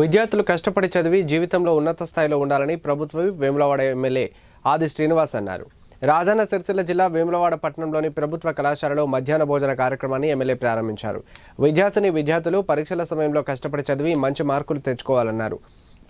విద్యార్థులు కష్టపడి చదివి జీవితంలో ఉన్నత స్థాయిలో ఉండాలని ప్రభుత్వ వేములవాడ ఎమ్మెల్యే ఆది శ్రీనివాస్ అన్నారు. రాజన్న సిరిసిల్ల జిల్లా వేములవాడ పట్టణంలోని ప్రభుత్వ కళాశాలలో మధ్యాహ్న భోజన కార్యక్రమాన్ని ఎమ్మెల్యే ప్రారంభించారు. విద్యార్థిని విద్యార్థులు పరీక్షల సమయంలో కష్టపడి చదివి మంచి మార్కులు తెచ్చుకోవాలన్నారు.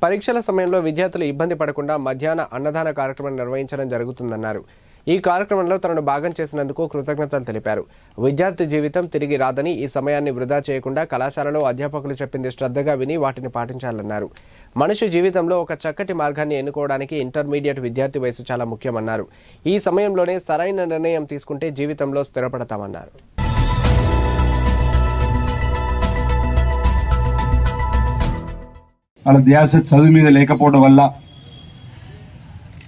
పరీక్షల సమయంలో విద్యార్థులు ఇబ్బంది పడకుండా మధ్యాహ్న అన్నదాన కార్యక్రమం నిర్వహించడం జరుగుతుందన్నారు. ఈ కార్యక్రమంలో తనను భాగం చేసినందుకు కృతజ్ఞతలు తెలిపారు. విద్యార్థి జీవితం తిరిగి రాదని ఈ సమయాన్ని వృధా చేయకుండా కళాశాలలో అధ్యాపకులు చెప్పింది శ్రద్ధగా విని వాటిని పాటించాలన్నారు. మనిషి జీవితంలో ఒక చక్కటి మార్గాన్ని ఎన్నుకోవడానికి ఇంటర్మీడియట్ విద్యార్థి వయసు చాలా ముఖ్యమన్నారు. ఈ సమయంలోనే సరైన నిర్ణయం తీసుకుంటే జీవితంలో స్థిరపడతామన్నారు. వాళ్ళ ధ్యాస చదువు మీద లేకపోవడం వల్ల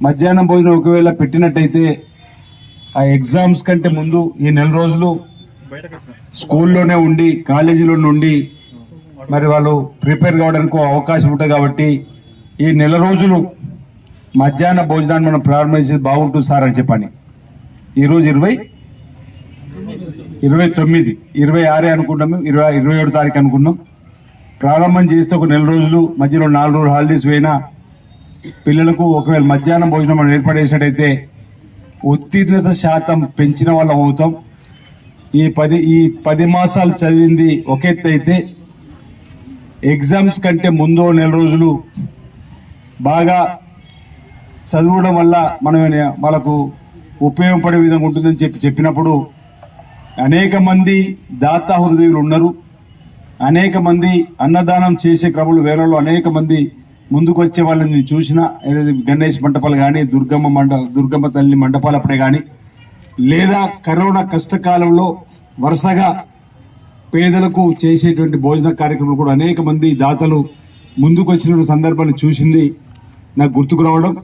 మధ్యాహ్నం భోజనం ఒకవేళ పెట్టినట్టయితే ఆ ఎగ్జామ్స్ కంటే ముందు ఈ నెల రోజులు స్కూల్లోనే ఉండి కాలేజీలో ఉండి మరి వాళ్ళు ప్రిపేర్ కావడానికి ఒక అవకాశం ఉంటుంది కాబట్టి ఈ నెల రోజులు మధ్యాహ్న భోజనాన్ని మనం ప్రారంభించేది బాగుంటుంది సార్ అని చెప్పని. ఈరోజు ఇరవై ఇరవై తొమ్మిది ఇరవై ఆరే అనుకున్నాము ఇరవై ఇరవై ఏడు తారీఖు అనుకున్నాం ప్రారంభం చేస్తే ఒక నెల రోజులు మధ్యలో నాలుగు రోజులు హాలిడేస్ పోయినా పిల్లలకు ఒకవేళ మధ్యాహ్నం భోజనం మనం ఏర్పడేసినట్టయితే ఉత్తీర్ణత శాతం పెంచిన వాళ్ళం అవుతాం. ఈ పది ఈ పది మాసాలు చదివింది ఒక ఎత్తు అయితే ఎగ్జామ్స్ కంటే ముందో నెల రోజులు బాగా చదవడం వల్ల మనం వాళ్ళకు ఉపయోగపడే విధంగా ఉంటుందని చెప్పి చెప్పినప్పుడు అనేక మంది దాతా హృదయులు ఉన్నారు. అనేక మంది అన్నదానం చేసే క్రమంలో వేలలో అనేక మంది ముందుకు వచ్చే వాళ్ళని నేను చూసిన ఏదైతే గణేష్ మండపాలు కానీ దుర్గమ్మ మండ దుర్గమ్మ తల్లి మంటపాలు అప్పుడే కానీ లేదా కరోనా కష్టకాలంలో వరుసగా పేదలకు చేసేటువంటి భోజన కార్యక్రమాలు కూడా అనేక మంది దాతలు ముందుకు వచ్చిన సందర్భాన్ని చూసింది నాకు గుర్తుకు రావడం.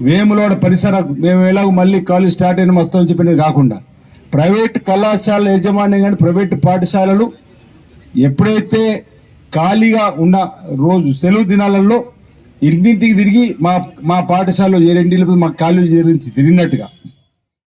వేములోడ పరిసర మేము ఎలాగో మళ్ళీ కాలేజ్ స్టార్ట్ అయిన వస్తామని చెప్పినది కాకుండా ప్రైవేట్ కళాశాల యజమాని కానీ ప్రైవేట్ పాఠశాలలు ఎప్పుడైతే ఖాళీగా ఉన్న రోజు సెలవు దినాలలో ఇంటింటికి తిరిగి మా మా పాఠశాలలో ఏ రెండింటి మా కాలేజీ చేరించి తిరిగినట్టుగా.